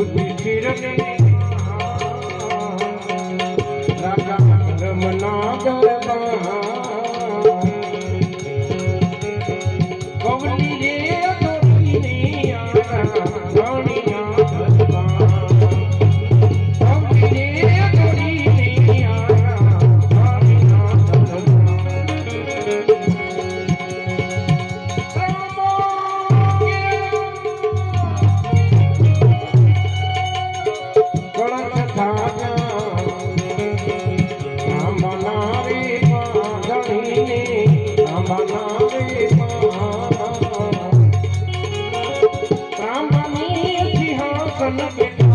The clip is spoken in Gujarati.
உதிக்கிறேன் Thank you.